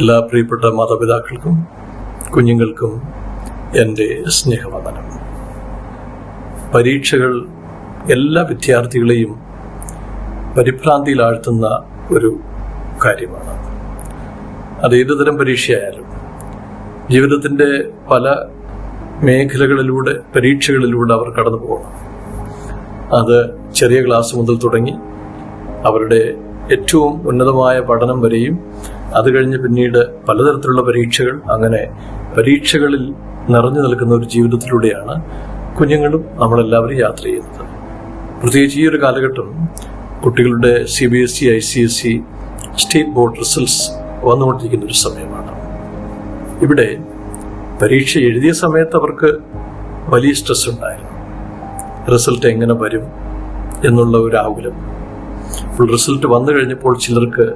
എല്ലാ പ്രിയപ്പെട്ട മാതാപിതാക്കൾക്കും കുഞ്ഞുങ്ങൾക്കും എന്റെ സ്നേഹവന്ദനം. പരീക്ഷകൾ എല്ലാ വിദ്യാർത്ഥികളെയും പരിഭ്രാന്തിയിലാഴ്ത്തുന്ന ഒരു കാര്യമാണ്. അത് ഏതുതരം പരീക്ഷയായാലും ജീവിതത്തിന്റെ പല മേഖലകളിലൂടെ പരീക്ഷകളിലൂടെ അവർ കടന്നു പോകണം അത് ചെറിയ ക്ലാസ് മുതൽ തുടങ്ങി അവരുടെ ഏറ്റവും ഉന്നതമായ പഠനം വരെയും അത് കഴിഞ്ഞ് പിന്നീട് പലതരത്തിലുള്ള പരീക്ഷകൾ അങ്ങനെ പരീക്ഷകളിൽ നിറഞ്ഞു നിൽക്കുന്ന ഒരു ജീവിതത്തിലൂടെയാണ് കുഞ്ഞുങ്ങളും നമ്മളെല്ലാവരും യാത്ര ചെയ്യുന്നത്. പ്രത്യേകിച്ച് ഈ ഒരു കാലഘട്ടം കുട്ടികളുടെ C B S E I C S E state board results വന്നുകൊണ്ടിരിക്കുന്ന ഒരു സമയമാണ്. ഇവിടെ പരീക്ഷ എഴുതിയ സമയത്ത് അവർക്ക് വലിയ സ്ട്രെസ് ഉണ്ടായിരുന്നു റിസൾട്ട് എങ്ങനെ വരും എന്നുള്ള ഒരു ആകുലം ഇപ്പോൾ റിസൾട്ട് വന്നു കഴിഞ്ഞപ്പോൾ ചിലർക്ക്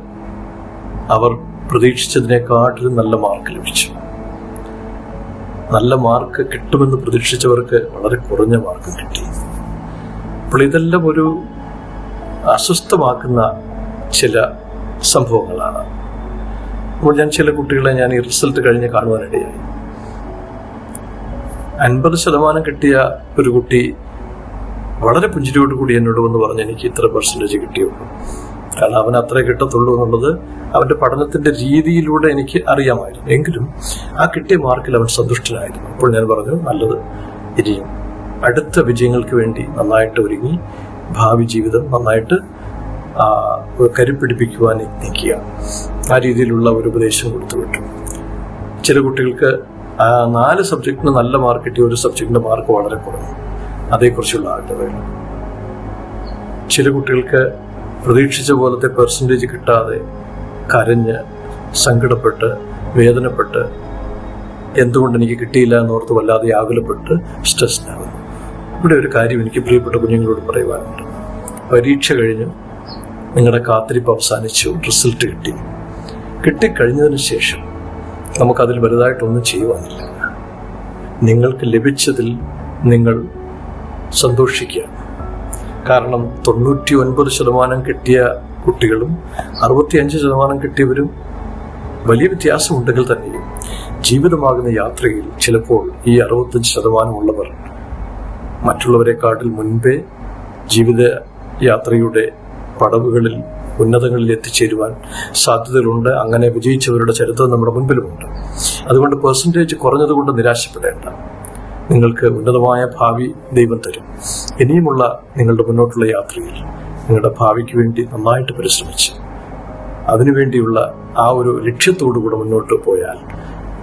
അവർ പ്രതീക്ഷിച്ചതിനെക്കാട്ടിലും നല്ല മാർക്ക് ലഭിച്ചു. നല്ല മാർക്ക് കിട്ടുമെന്ന് പ്രതീക്ഷിച്ചവർക്ക് വളരെ കുറഞ്ഞ മാർക്ക് കിട്ടി. അപ്പോൾ ഇതെല്ലാം ഒരു അസ്വസ്ഥമാക്കുന്ന ചില സംഭവങ്ങളാണ്. അപ്പോൾ ഞാൻ ചില കുട്ടികളെ ഞാൻ ഈ റിസൾട്ട് കഴിഞ്ഞ് കാണുവാനിടയായി. അൻപത് ശതമാനം കിട്ടിയ ഒരു കുട്ടി വളരെ പുഞ്ചിരിയോട് കൂടി എന്നോട് വന്ന് പറഞ്ഞ് എനിക്ക് ഇത്ര പെർസെന്റേജ് കിട്ടിയുള്ളൂ കാരണം അവൻ അത്രേ കിട്ടത്തുള്ളൂ എന്നുള്ളത് അവന്റെ പഠനത്തിന്റെ രീതിയിലൂടെ എനിക്ക് അറിയാമായിരുന്നു. എങ്കിലും ആ കിട്ടിയ മാർക്കിൽ അവൻ സന്തുഷ്ടനായിരുന്നു. അപ്പോൾ ഞാൻ പറഞ്ഞു നല്ലത്. ഇനിയും അടുത്ത വിജയങ്ങൾക്ക് വേണ്ടി നന്നായിട്ട് ഒരുങ്ങി ഭാവി ജീവിതം നന്നായിട്ട് കരുപ്പിടിപ്പിക്കുവാൻ നിൽക്കുക. ആ രീതിയിലുള്ള ഒരു ഉപദേശം കൊടുത്തു വിട്ടു. ചില കുട്ടികൾക്ക് നാല് സബ്ജക്റ്റിന് നല്ല മാർക്ക് കിട്ടിയ ഒരു സബ്ജക്റ്റിന്റെ മാർക്ക് വളരെ കുറഞ്ഞു അതേക്കുറിച്ചുള്ള ആഗ്രഹങ്ങൾ ചില കുട്ടികൾക്ക് പ്രതീക്ഷിച്ച പോലത്തെ പെർസെന്റേജ് കിട്ടാതെ കരഞ്ഞ് സങ്കടപ്പെട്ട് വേദനപ്പെട്ട് എന്തുകൊണ്ട് എനിക്ക് കിട്ടിയില്ല എന്നോർത്ത് വല്ലാതെ ആകുലപ്പെട്ട് സ്ട്രെസ്ഡാകുന്നു ഇവിടെ ഒരു കാര്യം എനിക്ക് പ്രിയപ്പെട്ട കുഞ്ഞുങ്ങളോട് പറയുവാനുണ്ട്. പരീക്ഷ കഴിഞ്ഞു നിങ്ങളുടെ കാത്തിരിപ്പ് അവസാനിച്ചു റിസൾട്ട് കിട്ടി. കിട്ടിക്കഴിഞ്ഞതിന് ശേഷം നമുക്കതിൽ വലുതായിട്ടൊന്നും ചെയ്യുവാനില്ല. നിങ്ങൾക്ക് ലഭിച്ചതിൽ നിങ്ങൾ സന്തോഷിക്കുക. കാരണം തൊണ്ണൂറ്റി ഒൻപത് ശതമാനം കിട്ടിയ കുട്ടികളും അറുപത്തിയഞ്ച് ശതമാനം കിട്ടിയവരും വലിയ വ്യത്യാസമുണ്ടെങ്കിൽ തന്നെയും ജീവിതമാകുന്ന യാത്രയിൽ ചിലപ്പോൾ ഈ അറുപത്തഞ്ച് ശതമാനമുള്ളവർ മറ്റുള്ളവരെക്കാട്ടിൽ മുൻപേ ജീവിത യാത്രയുടെ പടവുകളിൽ ഉന്നതങ്ങളിൽ എത്തിച്ചേരുവാൻ സാധ്യതകളുണ്ട്. അങ്ങനെ വിജയിച്ചവരുടെ ചരിത്രം നമ്മുടെ മുൻപിലുമുണ്ട്. അതുകൊണ്ട് പെർസെന്റേജ് കുറഞ്ഞതുകൊണ്ട് നിരാശപ്പെടേണ്ട. നിങ്ങൾക്ക് ഉന്നതമായ ഭാവി ദൈവം തരും. ഇനിയുമുള്ള നിങ്ങളുടെ മുന്നോട്ടുള്ള യാത്രയിൽ നിങ്ങളുടെ ഭാവിക്ക് വേണ്ടി നന്നായിട്ട് പരിശ്രമിച്ച് അതിനുവേണ്ടിയുള്ള ആ ഒരു ലക്ഷ്യത്തോടുകൂടെ മുന്നോട്ട് പോയാൽ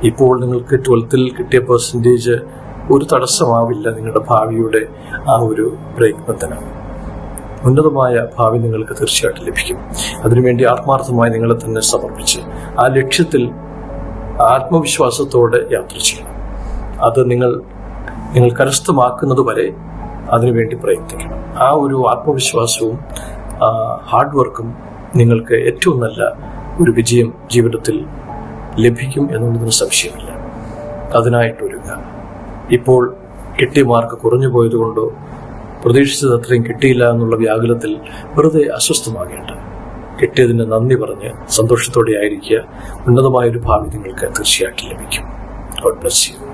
ഇപ്പോൾ നിങ്ങൾക്ക് ട്വൽത്തിൽ കിട്ടിയ പെർസെന്റേജ് ഒരു തടസ്സമാവില്ല നിങ്ങളുടെ ഭാവിയുടെ ആ ഒരു പ്രയത്നത്തിന്. ഉന്നതമായ ഭാവി നിങ്ങൾക്ക് തീർച്ചയായിട്ടും ലഭിക്കും. അതിനുവേണ്ടി ആത്മാർത്ഥമായി നിങ്ങളെ തന്നെ സമർപ്പിച്ച് ആ ലക്ഷ്യത്തിൽ ആത്മവിശ്വാസത്തോടെ യാത്ര ചെയ്യണം. അത് നിങ്ങൾ നിങ്ങൾ കരസ്ഥമാക്കുന്നത് വരെ അതിനുവേണ്ടി പ്രയത്നിക്കണം. ആ ഒരു ആത്മവിശ്വാസവും ഹാർഡ് വർക്കും നിങ്ങൾക്ക് ഏറ്റവും നല്ല ഒരു വിജയം ജീവിതത്തിൽ ലഭിക്കും എന്നുള്ളതിന് സംശയമില്ല. അതിനായിട്ടൊരുങ്ങ ഇപ്പോൾ കിട്ടിയ മാർക്ക് കുറഞ്ഞു പോയതുകൊണ്ടോ പ്രതീക്ഷിച്ചത് അത്രയും കിട്ടിയില്ല എന്നുള്ള വ്യാകുലത്തിൽ വെറുതെ അസ്വസ്ഥമാകേണ്ട. കിട്ടിയതിന് നന്ദി പറഞ്ഞ് സന്തോഷത്തോടെ ആയിരിക്കുക. ഉന്നതമായൊരു ഭാവി നിങ്ങൾക്ക് തീർച്ചയായിട്ടും ലഭിക്കും. God bless you